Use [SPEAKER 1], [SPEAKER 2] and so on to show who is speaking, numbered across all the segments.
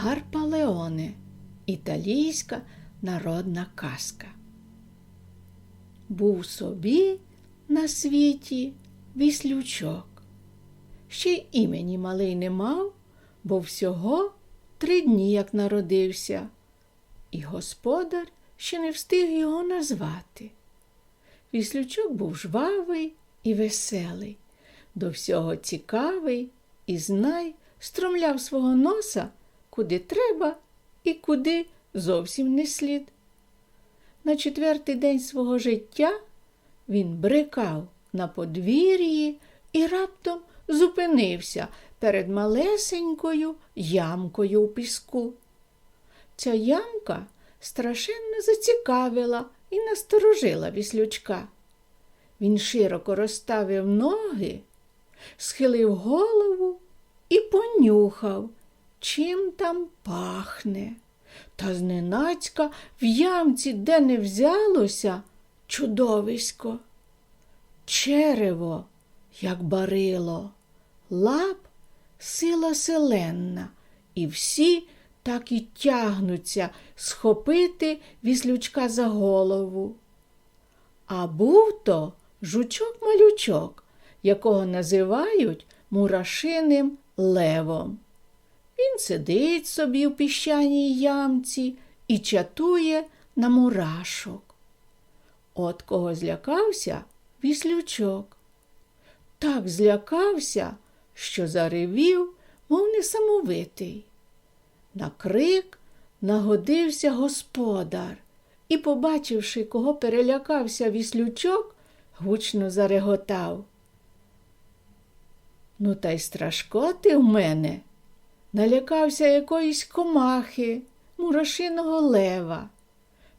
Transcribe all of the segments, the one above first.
[SPEAKER 1] Гарпалеоне італійська народна казка. Був собі на світі віслючок. Ще й імені малий не мав, бо всього три дні як народився, і господар ще не встиг його назвати. Віслючок був жвавий і веселий, до всього цікавий і знай, стромляв свого носа куди треба і куди зовсім не слід. На четвертий день свого життя він брикав на подвір'ї і раптом зупинився перед малесенькою ямкою у піску. Ця ямка страшенно зацікавила і насторожила віслючка. Він широко розставив ноги, схилив голову і понюхав, чим там пахне. Та зненацька в ямці, де не взялося, чудовисько. Черево, як барило, лап сила селенна, і всі так і тягнуться схопити віслючка за голову. А був то жучок-малючок, якого називають мурашиним левом. Він сидить собі в піщаній ямці і чатує на мурашок. От кого злякався віслючок. Так злякався, що заревів, мов несамовитий. На крик нагодився господар і, побачивши, кого перелякався віслючок, гучно зареготав. Ну, та й страшко ти в мене. Налякався якоїсь комахи, мурашиного лева.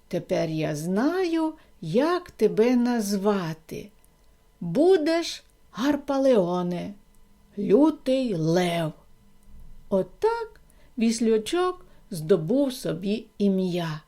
[SPEAKER 1] Тепер я знаю, як тебе назвати. Будеш Гарпалеоне, лютий лев. Отак віслючок здобув собі ім'я.